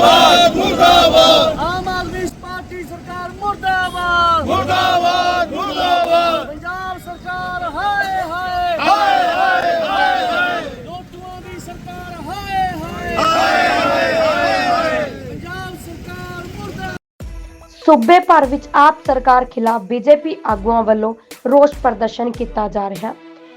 ਮੁਰਦਾਬਾਦ ਮੁਰਦਾਬਾਦ ਆਮ ਆਦਮੀ ਪਾਰਟੀ ਸਰਕਾਰ ਮੁਰਦਾਬਾਦ ਮੁਰਦਾਬਾਦ ਮੁਰਦਾਬਾਦ ਪੰਜਾਬ ਸਰਕਾਰ ਹਾਏ ਹਾਏ ਹਾਏ ਹਾਏ ਹਾਏ ਹਾਏ ਲੋਟੂਆਂ ਦੀ ਸਰਕਾਰ ਹਾਏ ਹਾਏ ਪੰਜਾਬ ਸਰਕਾਰ ਮੁਰਦਾਬਾਦ ਸੂਬੇ ਭਰ ਵਿੱਚ ਆਪ ਸਰਕਾਰ ਖਿਲਾਫ ਬੀਜੇਪੀ ਆਗੂਆਂ ਵੱਲੋਂ ਰੋਸ ਪ੍ਰਦਰਸ਼ਨ ਕੀਤਾ ਜਾ ਰਿਹਾ ਹੈ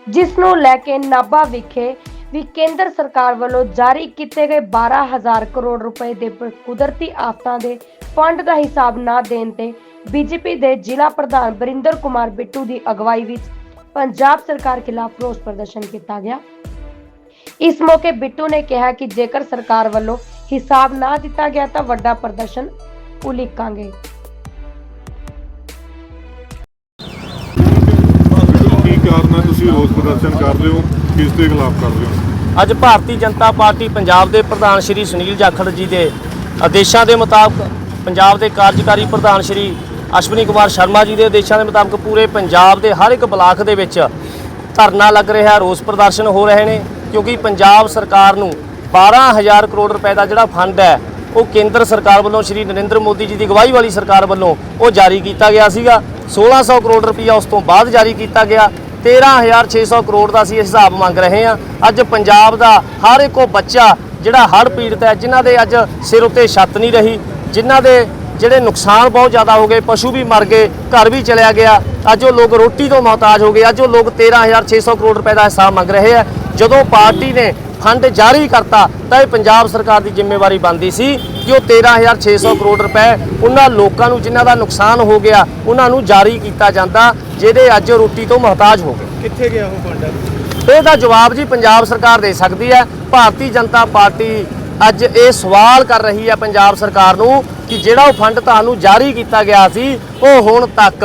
ਜਿਸ ਨੂੰ ਲੈ ਕੇ ਨਾਭਾ ਵਿਖੇ ਵੀ ਕੇਂਦਰ ਸਰਕਾਰ ਵੱਲੋਂ ਜਾਰੀ ਕੀਤੇ ਗਏ 12000 ਕਰੋੜ ਰੁਪਏ ਦੇ ਕੁਦਰਤੀ ਆਫਤਾਂ ਦੇ ਫੰਡ ਦਾ ਹਿਸਾਬ ਨਾ ਦੇਣ ਤੇ ਬੀਜੇਪੀ ਦੇ ਜ਼ਿਲ੍ਹਾ ਪ੍ਰਧਾਨ ਬਰਿੰਦਰ ਕੁਮਾਰ ਬਿੱਟੂ ਦੀ ਅਗਵਾਈ ਵਿੱਚ ਪੰਜਾਬ ਸਰਕਾਰ ਖਿਲਾਫ ਰੋਸ ਪ੍ਰਦਰਸ਼ਨ ਕੀਤਾ ਗਿਆ। ਇਸ ਮੌਕੇ ਬਿੱਟੂ ਨੇ ਕਿਹਾ ਕਿ ਜੇਕਰ ਸਰਕਾਰ ਵੱਲੋਂ ਹਿਸਾਬ ਨਾ ਦਿੱਤਾ ਗਿਆ ਤਾਂ ਵੱਡਾ ਪ੍ਰਦਰਸ਼ਨ ਉਲੀਕਾਂਗੇ। ਕੀ ਕਾਰਨ ਹੈ? ਤੁਸੀਂ ਰੋਸ ਪ੍ਰਦਰਸ਼ਨ ਕਰ ਰਹੇ ਹੋ, ਕਿਸ ਦੇ ਖਿਲਾਫ ਕਰ ਰਹੇ ਹੋ? ਅੱਜ ਭਾਰਤੀ ਜਨਤਾ ਪਾਰਟੀ ਪੰਜਾਬ ਦੇ ਪ੍ਰਧਾਨ ਸ਼੍ਰੀ ਸੁਨੀਲ ਜਾਖੜ ਜੀ ਦੇ ਆਦੇਸ਼ਾਂ ਦੇ ਮੁਤਾਬਕ ਪੰਜਾਬ ਦੇ ਕਾਰਜਕਾਰੀ ਪ੍ਰਧਾਨ ਸ਼੍ਰੀ ਅਸ਼ਵਨੀ ਕੁਮਾਰ ਸ਼ਰਮਾ ਜੀ ਦੇ ਆਦੇਸ਼ਾਂ ਦੇ ਮੁਤਾਬਕ ਪੂਰੇ ਪੰਜਾਬ ਦੇ ਹਰ ਇੱਕ ਬਲਾਕ ਦੇ ਵਿੱਚ ਧਰਨਾ ਲੱਗ ਰਿਹਾ ਰੋਸ ਪ੍ਰਦਰਸ਼ਨ ਹੋ ਰਹੇ ਨੇ ਕਿਉਂਕਿ ਪੰਜਾਬ ਸਰਕਾਰ ਨੂੰ 12000 ਕਰੋੜ ਰੁਪਏ ਦਾ ਜਿਹੜਾ ਫੰਡ ਹੈ, ਉਹ ਕੇਂਦਰ ਸਰਕਾਰ ਵੱਲੋਂ ਸ਼੍ਰੀ ਨਰਿੰਦਰ ਮੋਦੀ ਜੀ ਦੀ ਅਗਵਾਈ ਵਾਲੀ ਸਰਕਾਰ ਵੱਲੋਂ ਉਹ ਜਾਰੀ ਕੀਤਾ ਗਿਆ ਸੀਗਾ। 1600 ਕਰੋੜ ਰੁਪਈਆ ਉਸ ਤੋਂ ਬਾਅਦ ਜਾਰੀ ਕੀਤਾ ਗਿਆ। 13600 ਕਰੋੜ ਦਾ ਅਸੀਂ ਹਿਸਾਬ ਮੰਗ ਰਹੇ ਹਾਂ। ਅੱਜ ਪੰਜਾਬ ਦਾ ਹਰ ਇੱਕ ਉਹ ਬੱਚਾ ਜਿਹੜਾ ਹੜ੍ਹ ਪੀੜਤ ਹੈ, ਜਿਨ੍ਹਾਂ ਦੇ ਅੱਜ ਸਿਰ ਉੱਤੇ ਛੱਤ ਨਹੀਂ ਰਹੀ, ਜਿਨ੍ਹਾਂ ਦੇ ਜਿਹੜੇ ਨੁਕਸਾਨ ਬਹੁਤ ਜ਼ਿਆਦਾ ਹੋ ਗਏ, ਪਸ਼ੂ ਵੀ ਮਰ ਗਏ, ਘਰ ਵੀ ਚਲਿਆ ਗਿਆ। ਅੱਜ ਉਹ ਲੋਕ ਰੋਟੀ ਤੋਂ ਮੁਹਤਾਜ ਹੋ ਗਏ। ਅੱਜ ਉਹ ਲੋਕ 13600 ਕਰੋੜ ਰੁਪਏ ਦਾ ਹਿਸਾਬ ਮੰਗ ਰਹੇ ਆ। ਜਦੋਂ ਪਾਰਟੀ ਨੇ ਫੰਡ ਜਾਰੀ ਕਰਤਾ, ਤਾਂ ਇਹ ਪੰਜਾਬ ਸਰਕਾਰ ਦੀ ਜ਼ਿੰਮੇਵਾਰੀ ਬਣਦੀ ਸੀ। ਕਿ ਉਹ 13600 ਕਰੋੜ ਰੁਪਏ ਉਹਨਾਂ ਲੋਕਾਂ ਨੂੰ ਜਿਨ੍ਹਾਂ ਦਾ ਨੁਕਸਾਨ ਹੋ ਗਿਆ ਉਹਨਾਂ ਨੂੰ ਜਾਰੀ ਕੀਤਾ ਜਾਂਦਾ ਜਿਹਦੇ ਅੱਜ ਰੋਟੀ ਤੋਂ ਮੁਹਤਾਜ ਹੋ ਗਏ। ਕਿੱਥੇ ਗਿਆ ਉਹ ਫੰਡ ਇਹਦਾ ਜਵਾਬ ਜੀ ਪੰਜਾਬ ਸਰਕਾਰ ਦੇ ਸਕਦੀ ਹੈ। ਭਾਰਤੀ ਜਨਤਾ ਪਾਰਟੀ ਅੱਜ ਇਹ ਸਵਾਲ ਕਰ ਰਹੀ ਹੈ ਪੰਜਾਬ ਸਰਕਾਰ ਨੂੰ ਕਿ ਜਿਹੜਾ ਉਹ ਫੰਡ ਤੁਹਾਨੂੰ ਜਾਰੀ ਕੀਤਾ ਗਿਆ ਸੀ ਉਹ ਹੁਣ ਤੱਕ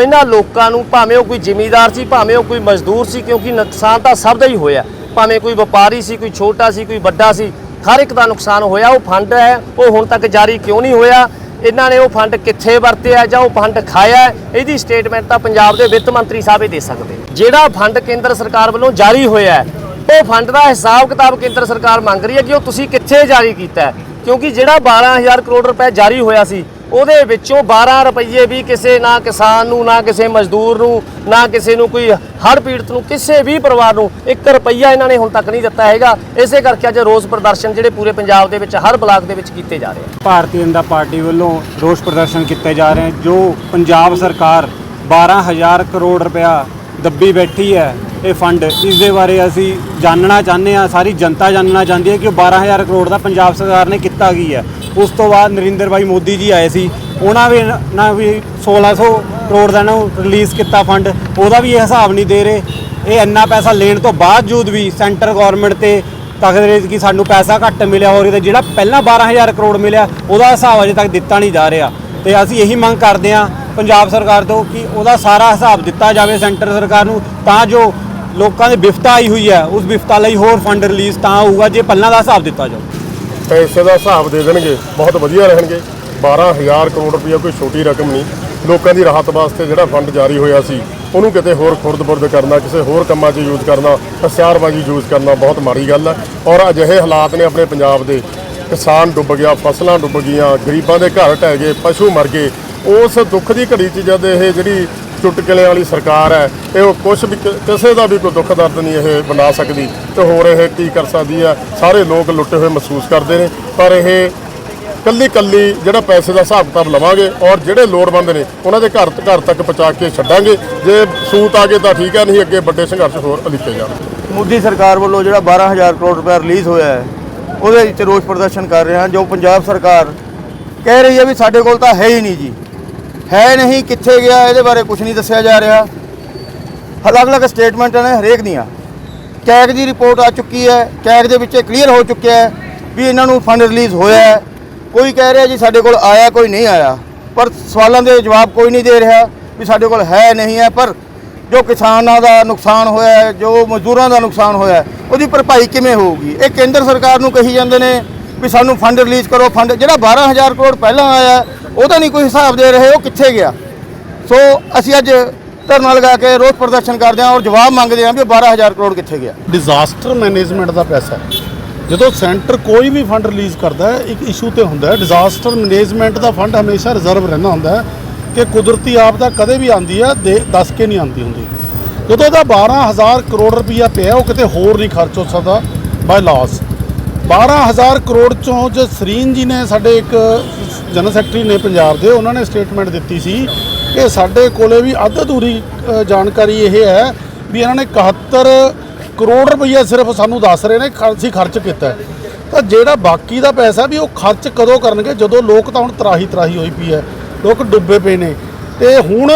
ਇਹਨਾਂ ਲੋਕਾਂ ਨੂੰ ਭਾਵੇਂ ਉਹ ਕੋਈ ਜ਼ਿਮੀਂਦਾਰ ਸੀ ਭਾਵੇਂ ਉਹ ਕੋਈ ਮਜ਼ਦੂਰ ਸੀ ਕਿਉਂਕਿ ਨੁਕਸਾਨ ਤਾਂ ਸਭ ਦਾ ਹੀ ਹੋਇਆ। ਭਾਵੇਂ ਕੋਈ ਵਪਾਰੀ ਸੀ ਕੋਈ ਛੋਟਾ ਸੀ ਕੋਈ ਵੱਡਾ ਸੀ ਹਰ ਇੱਕ ਦਾ ਨੁਕਸਾਨ ਹੋਇਆ, ਉਹ ਫੰਡ ਹੈ, ਉਹ ਹੁਣ ਤੱਕ ਜਾਰੀ ਕਿਉਂ ਨਹੀਂ ਹੋਇਆ? ਇਹਨਾਂ ਨੇ ਉਹ ਫੰਡ ਕਿੱਥੇ ਵਰਤਿਆ ਜਾਂ ਉਹ ਫੰਡ ਖਾਇਆ? ਇਹਦੀ ਸਟੇਟਮੈਂਟ ਤਾਂ ਪੰਜਾਬ ਦੇ ਵਿੱਤ ਮੰਤਰੀ ਸਾਹਿਬ ਹੀ ਦੇ ਸਕਦੇ ਜਿਹੜਾ ਫੰਡ ਕੇਂਦਰ ਸਰਕਾਰ ਵੱਲੋਂ ਜਾਰੀ ਹੋਇਆ ਉਹ ਫੰਡ ਦਾ ਹਿਸਾਬ ਕਿਤਾਬ ਕੇਂਦਰ ਸਰਕਾਰ ਮੰਗ ਰਹੀ ਹੈ ਕਿ ਉਹ ਤੁਸੀਂ ਕਿੱਥੇ ਜਾਰੀ ਕੀਤਾ ਕਿਉਂਕਿ ਜਿਹੜਾ 12000 ਕਰੋੜ ਰੁਪਏ ਜਾਰੀ ਹੋਇਆ ਸੀ ਉਹਦੇ ਵਿੱਚੋਂ 12 ਰੁਪਏ ਵੀ ਕਿਸੇ ਨਾ ਕਿਸਾਨ ਨੂੰ, ਨਾ ਕਿਸੇ ਮਜ਼ਦੂਰ ਨੂੰ, ਨਾ ਕਿਸੇ ਨੂੰ ਕੋਈ ਹਰ ਪੀੜਤ ਨੂੰ, ਕਿਸੇ ਵੀ ਪਰਿਵਾਰ ਨੂੰ 1 ਰੁਪਈਆ ਇਹਨਾਂ ਨੇ ਹੁਣ ਤੱਕ ਨਹੀਂ ਦਿੱਤਾ ਹੈਗਾ। ਇਸੇ ਕਰਕੇ ਅੱਜ ਰੋਸ ਪ੍ਰਦਰਸ਼ਨ ਜਿਹੜੇ ਪੂਰੇ ਪੰਜਾਬ ਦੇ ਵਿੱਚ, ਹਰ ਬਲਾਕ ਦੇ ਵਿੱਚ ਕੀਤੇ ਜਾ ਰਹੇ ਆ। ਭਾਰਤੀ ਜਨਤਾ ਪਾਰਟੀ ਵੱਲੋਂ ਰੋਸ ਪ੍ਰਦਰਸ਼ਨ ਕੀਤੇ ਜਾ ਰਹੇ ਜੋ ਪੰਜਾਬ ਸਰਕਾਰ 12000 ਕਰੋੜ ਰੁਪਇਆ ਦੱਬੀ ਬੈਠੀ ਹੈ ਇਹ ਫੰਡ। ਇਸ ਦੇ ਬਾਰੇ ਅਸੀਂ ਜਾਣਨਾ ਚਾਹੁੰਦੇ ਹਾਂ, ਸਾਰੀ ਜਨਤਾ ਜਾਣਨਾ ਚਾਹੁੰਦੀ ਹੈ ਕਿ ਉਹ 12000 ਕਰੋੜ ਦਾ ਪੰਜਾਬ ਸਰਕਾਰ ਨੇ ਕੀਤਾ ਕੀ ਹੈ। ਉਸ ਤੋਂ ਬਾਅਦ ਨਰਿੰਦਰ ਭਾਈ ਮੋਦੀ ਜੀ ਆਏ ਸੀ। ਉਹਨਾਂ ਵੀ ਨਾ ਵੀ 1600 ਕਰੋੜ ਦਾ ਨਾ ਰਿਲੀਜ਼ ਕੀਤਾ ਫੰਡ ਉਹਦਾ ਵੀ ਇਹ ਹਿਸਾਬ ਨਹੀਂ ਦੇ ਰਹੇ। ਇਹ ਇੰਨਾ ਪੈਸਾ ਲੈਣ ਤੋਂ ਬਾਵਜੂਦ ਵੀ ਸੈਂਟਰ ਗਵਰਨਮੈਂਟ ਤੇ ਤਖਤ ਕਿ ਸਾਨੂੰ ਪੈਸਾ ਘੱਟ ਮਿਲਿਆ ਹੋਰ ਇਹਦਾ ਜਿਹੜਾ ਪਹਿਲਾਂ 12000 ਕਰੋੜ ਮਿਲਿਆ, ਉਹਦਾ ਹਿਸਾਬ ਅਜੇ ਤੱਕ ਦਿੱਤਾ ਨਹੀਂ ਜਾ ਰਿਹਾ। ਤੇ ਅਸੀਂ ਇਹੀ ਮੰਗ ਕਰਦੇ ਹਾਂ ਪੰਜਾਬ ਸਰਕਾਰ ਤੋਂ ਕਿ ਉਹਦਾ ਸਾਰਾ ਹਿਸਾਬ ਦਿੱਤਾ ਜਾਵੇ ਸੈਂਟਰ ਸਰਕਾਰ ਨੂੰ, ਤਾਂ ਜੋ ਲੋਕਾਂ ਦੀ ਵਿਫਤਾ ਆਈ ਹੋਈ ਹੈ, ਉਸ ਵਿਫਤਾ ਲਈ ਹੋਰ ਫੰਡ ਰਿਲੀਜ਼ ਤਾਂ ਹੋਊਗਾ ਜੇ ਪਹਿਲਾਂ ਦਾ ਹਿਸਾਬ ਦਿੱਤਾ ਜਾਵੇ ਪੈਸੇ ਦਾ ਹਿਸਾਬ ਦੇ ਦੇਣਗੇ, ਬਹੁਤ ਵਧੀਆ ਰਹਿਣਗੇ। 12000 ਕਰੋੜ ਰੁਪਏ ਕੋਈ ਛੋਟੀ ਰਕਮ ਨਹੀਂ। ਲੋਕਾਂ ਦੀ ਰਾਹਤ ਵਾਸਤੇ ਜਿਹੜਾ ਫੰਡ ਜਾਰੀ ਹੋਇਆ ਸੀ, ਉਹਨੂੰ ਕਿਤੇ ਹੋਰ ਖੁਰਦ-ਬੁਰਦ ਕਰਨਾ, ਕਿਸੇ ਹੋਰ ਕੰਮਾਂ 'ਚ ਯੂਜ਼ ਕਰਨਾ, ਹਥਿਆਰਬਾਜ਼ੀ ਯੂਜ਼ ਕਰਨਾ ਬਹੁਤ ਮਾੜੀ ਗੱਲ ਹੈ। ਔਰ ਅਜਿਹੇ ਹਾਲਾਤ ਨੇ ਆਪਣੇ ਪੰਜਾਬ ਦੇ। ਕਿਸਾਨ ਡੁੱਬ ਗਿਆ, ਫਸਲਾਂ ਡੁੱਬ ਗਈਆਂ, ਗਰੀਬਾਂ ਦੇ ਘਰ ਢਹਿ ਗਏ, ਪਸ਼ੂ ਮਰ ਗਏ। ਉਸ ਦੁੱਖ ਦੀ ਘੜੀ 'ਚ ਜਦ ਇਹ ਜਿਹੜੀ ਚੁਟਕਲੇ ਵਾਲੀ ਸਰਕਾਰ ਹੈ, ਇਹ ਉਹ ਕੁਝ ਵੀ ਕਿਸੇ ਦਾ ਵੀ ਕੋਈ ਦੁੱਖ ਦਰਦ ਨਹੀਂ ਇਹ ਬਣਾ ਸਕਦੀ। ਤੇ ਹੋਰ ਇਹ ਕੀ ਕਰ ਸਕਦੀ ਹੈ? ਸਾਰੇ ਲੋਕ ਲੁੱਟੇ ਹੋਏ ਮਹਿਸੂਸ ਕਰਦੇ ਨੇ, ਪਰ ਇਹ ਕੱਲੀ ਕੱਲੀ ਜਿਹੜਾ ਪੈਸੇ ਦਾ ਹਿਸਾਬ ਕਿਤਾਬ ਲਵਾਂਗੇ ਔਰ ਜਿਹੜੇ ਲੋੜਵੰਦ ਨੇ, ਉਹਨਾਂ ਦੇ ਘਰ ਘਰ ਤੱਕ ਪਹੁੰਚਾ ਕੇ ਛੱਡਾਂਗੇ। ਜੇ ਸੂਤ ਆ ਗਏ ਤਾਂ ਠੀਕ ਹੈ, ਨਹੀਂ ਅੱਗੇ ਵੱਡੇ ਸੰਘਰਸ਼ ਹੋਰ ਅਲਿੱਤੇ ਜਾਣ। ਮੋਦੀ ਸਰਕਾਰ ਵੱਲੋਂ ਜਿਹੜਾ 12000 ਕਰੋੜ ਰੁਪਏ ਰਿਲੀਜ਼ ਹੋਇਆ ਹੈ, ਉਹਦੇ ਵਿੱਚ ਰੋਸ ਪ੍ਰਦਰਸ਼ਨ ਕਰ ਰਹੇ ਹਾਂ, ਜੋ ਪੰਜਾਬ ਸਰਕਾਰ ਕਹਿ ਰਹੀ ਹੈ ਵੀ ਸਾਡੇ ਕੋਲ ਤਾਂ ਹੈ ਹੀ ਨਹੀਂ ਜੀ। ਹੈ ਨਹੀਂ ਕਿੱਥੇ ਗਿਆ, ਇਹਦੇ ਬਾਰੇ ਕੁਝ ਨਹੀਂ ਦੱਸਿਆ ਜਾ ਰਿਹਾ। ਅਲੱਗ-ਅਲੱਗ ਸਟੇਟਮੈਂਟਾਂ ਨੇ ਹਰੇਕ ਦੀਆਂ। ਕੈਗ ਦੀ ਰਿਪੋਰਟ ਆ ਚੁੱਕੀ ਹੈ, ਕੈਗ ਦੇ ਵਿੱਚ ਕਲੀਅਰ ਹੋ ਚੁੱਕਿਆ ਹੈ ਵੀ ਇਹਨਾਂ ਨੂੰ ਫੰਡ ਰਿਲੀਜ਼ ਹੋਇਆ ਹੈ। ਕੋਈ ਕਹਿ ਰਿਹਾ ਜੀ ਸਾਡੇ ਕੋਲ ਆਇਆ, ਕੋਈ ਨਹੀਂ ਆਇਆ। ਪਰ ਸਵਾਲਾਂ ਦੇ ਜਵਾਬ ਕੋਈ ਨਹੀਂ ਦੇ ਰਿਹਾ ਵੀ ਸਾਡੇ ਕੋਲ ਹੈ ਨਹੀਂ ਹੈ। ਪਰ ਜੋ ਕਿਸਾਨਾਂ ਦਾ ਨੁਕਸਾਨ ਹੋਇਆ ਹੈ, ਜੋ ਮਜ਼ਦੂਰਾਂ ਦਾ ਨੁਕਸਾਨ ਹੋਇਆ ਹੈ, ਉਹਦੀ ਭਰਪਾਈ ਕਿਵੇਂ ਹੋਊਗੀ? ਇਹ ਕੇਂਦਰ ਸਰਕਾਰ ਨੂੰ ਕਹੀ ਜਾਂਦੇ ਨੇ ਵੀ ਸਾਨੂੰ ਫੰਡ ਰਿਲੀਜ਼ ਕਰੋ ਫੰਡ ਜਿਹੜਾ 12000 ਕਰੋੜ ਪਹਿਲਾਂ ਆਇਆ ਉਹਦਾ ਨਹੀਂ ਕੋਈ ਹਿਸਾਬ ਦੇ ਰਹੇ ਉਹ ਕਿੱਥੇ ਗਿਆ। ਸੋ ਅਸੀਂ ਅੱਜ ਧਰਨਾ ਲਗਾ ਕੇ ਰੋਸ ਪ੍ਰਦਰਸ਼ਨ ਕਰਦੇ ਹਾਂ ਔਰ ਜਵਾਬ ਮੰਗਦੇ ਹਾਂ ਵੀ ਇਹ 12000 ਕਰੋੜ ਕਿੱਥੇ ਗਿਆ। ਡਿਜ਼ਾਸਟਰ ਮੈਨੇਜਮੈਂਟ ਦਾ ਪੈਸਾ। ਜਦੋਂ ਸੈਂਟਰ ਕੋਈ ਵੀ ਫੰਡ ਰਿਲੀਜ਼ ਕਰਦਾ ਹੈ, ਇੱਕ ਇਸ਼ੂ ਤੇ ਹੁੰਦਾ ਹੈ ਡਿਜ਼ਾਸਟਰ ਮੈਨੇਜਮੈਂਟ ਦਾ ਫੰਡ ਹਮੇਸ਼ਾ ਰਿਜ਼ਰਵ ਰਹਿੰਦਾ ਹੁੰਦਾ ਹੈ ਕਿ ਕੁਦਰਤੀ ਆਪਦਾ ਕਦੇ ਵੀ ਆਂਦੀ ਹੈ ਦੇ ਦੱਸ ਕੇ ਨਹੀਂ ਆਂਦੀ ਹੁੰਦੀ। ਜਦੋਂ ਉਹਦਾ 12000 ਕਰੋੜ ਰੁਪਈਆ ਪਿਆ, ਉਹ ਕਿਤੇ ਹੋਰ ਨਹੀਂ ਖਰਚ ਹੋ ਸਕਦਾ ਬਾਈ ਲਾਸ 12000 ਕਰੋੜ ਚੋਂ ਜੋ ਸਰੀਨ ਜੀ ਨੇ ਸਾਡੇ ਇੱਕ ਜਨਰਲ ਸੈਕਟਰੀ ਨੇ ਪੰਜਾਬ ਦੇ, ਉਹਨਾਂ ਨੇ ਸਟੇਟਮੈਂਟ ਦਿੱਤੀ ਸੀ ਕਿ ਸਾਡੇ ਕੋਲੇ ਵੀ ਅੱਧ ਅਧੂਰੀ ਜਾਣਕਾਰੀ ਇਹ ਹੈ ਵੀ ਇਹਨਾਂ ਨੇ 71 ਕਰੋੜ ਰੁਪਈਆ ਸਿਰਫ ਸਾਨੂੰ ਦੱਸ ਰਹੇ ਨੇ, ਖਰ- ਅਸੀਂ ਖਰਚ ਕੀਤਾ ਤਾਂ ਜਿਹੜਾ ਬਾਕੀ ਦਾ ਪੈਸਾ ਵੀ ਉਹ ਖਰਚ ਕਦੋਂ ਕਰਨਗੇ? ਜਦੋਂ ਲੋਕ ਤਾਂ ਹੁਣ ਤਰਾਹੀ ਤਰਾਹੀ ਹੋਈ ਪਈ ਹੈ, ਲੋਕ ਡੁੱਬੇ ਪਏ ਨੇ। ਤੇ ਹੁਣ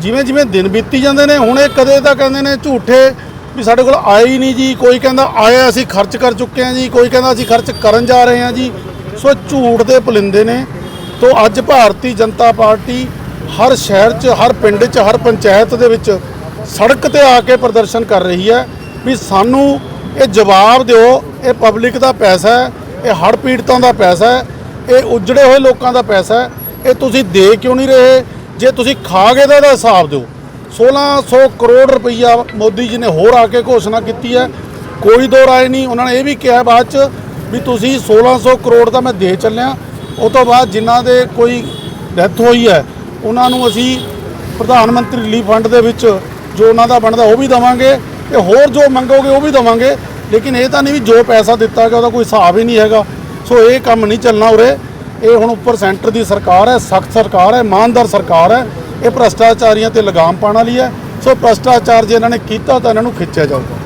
ਜਿਵੇਂ ਜਿਵੇਂ ਦਿਨ ਬੀਤੀ ਜਾਂਦੇ ਨੇ, ਹੁਣ ਇਹ ਕਦੇ ਤਾਂ ਕਹਿੰਦੇ ਨੇ ਝੂਠੇ ਵੀ ਸਾਡੇ ਕੋਲ ਆਏ ਹੀ ਨਹੀਂ ਜੀ। ਕੋਈ ਕਹਿੰਦਾ ਆਇਆ, ਅਸੀਂ ਖਰਚ ਕਰ ਚੁੱਕੇ ਹਾਂ ਜੀ। ਕੋਈ ਕਹਿੰਦਾ ਅਸੀਂ ਖਰਚ ਕਰਨ ਜਾ ਰਹੇ ਹਾਂ ਜੀ। ਸੋ ਝੂਠ ਦੇ ਪੁਲਿੰਦੇ ਨੇ। ਤੋਂ ਅੱਜ ਭਾਰਤੀ ਜਨਤਾ ਪਾਰਟੀ ਹਰ ਸ਼ਹਿਰ 'ਚ, ਹਰ ਪਿੰਡ 'ਚ, ਹਰ ਪੰਚਾਇਤ ਦੇ ਵਿੱਚ ਸੜਕ ਤੇ ਆ ਕੇ ਪ੍ਰਦਰਸ਼ਨ ਕਰ ਰਹੀ ਹੈ ਵੀ ਸਾਨੂੰ ਇਹ ਜਵਾਬ ਦਿਓ। ਇਹ ਪਬਲਿਕ ਦਾ ਪੈਸਾ ਹੈ, ਇਹ ਹੜ੍ਹ ਪੀੜਤਾਂ ਦਾ ਪੈਸਾ ਹੈ, ਇਹ ਉਜੜੇ ਹੋਏ ਲੋਕਾਂ ਦਾ ਪੈਸਾ ਹੈ। ਇਹ ਤੁਸੀਂ ਦੇ ਕਿਉਂ ਨਹੀਂ ਰਹੇ? ਜੇ ਤੁਸੀਂ ਖਾ ਗਏ ਤਾਂ ਇਹਦਾ ਹਿਸਾਬ ਦਿਓ। 1600 ਕਰੋੜ ਰੁਪਈਆ ਮੋਦੀ ਜੀ ਨੇ ਹੋਰ ਆ ਕੇ ਘੋਸ਼ਣਾ ਕੀਤੀ ਹੈ। ਕੋਈ ਦੋ ਰਾਏ ਨਹੀਂ। ਉਹਨਾਂ ਨੇ ਇਹ ਵੀ ਕਿਹਾ ਬਾਅਦ ਚ ਵੀ ਤੁਸੀਂ 1600 ਕਰੋੜ ਦਾ ਮੈਂ ਦੇ ਚੱਲਿਆ। ਉਹ ਤੋਂ ਬਾਅਦ ਜਿਨ੍ਹਾਂ ਦੇ ਕੋਈ ਡੈਥ ਹੋਈ ਹੈ, ਉਹਨਾਂ ਨੂੰ ਅਸੀਂ ਪ੍ਰਧਾਨ ਮੰਤਰੀ ਰਿਲੀਫ ਫੰਡ ਦੇ ਵਿੱਚ ਜੋ ਉਹਨਾਂ ਦਾ ਬਣਦਾ ਉਹ ਵੀ ਦਵਾਂਗੇ ਤੇ ਹੋਰ ਜੋ ਮੰਗੋਗੇ ਉਹ ਵੀ ਦਵਾਂਗੇ। ਲੇਕਿਨ ਇਹ ਤਾਂ ਨਹੀਂ ਵੀ ਜੋ ਪੈਸਾ ਦਿੱਤਾ ਗਿਆ ਉਹਦਾ ਕੋਈ ਹਿਸਾਬ ਹੀ ਨਹੀਂ ਹੈਗਾ। ਸੋ ਇਹ ਕੰਮ ਨਹੀਂ ਚੱਲਣਾ ਉਰੇ। ਇਹ ਹੁਣ ਉੱਪਰ ਸੈਂਟਰ ਦੀ ਸਰਕਾਰ ਹੈ, ਸਖਤ ਸਰਕਾਰ ਹੈ, ਇਮਾਨਦਾਰ ਸਰਕਾਰ ਹੈ। ਇਹ ਭ੍ਰਸ਼ਟਾਚਾਰੀਆਂ ਤੇ ਲਗਾਮ ਪਾਉਣ ਵਾਲੀ ਹੈ। ਸੋ ਭ੍ਰਸ਼ਟਾਚਾਰ ਜੇ ਇਹਨਾਂ ਨੇ ਕੀਤਾ ਤਾਂ ਇਹਨਾਂ ਨੂੰ ਖਿੱਚਿਆ ਜਾਊਗਾ।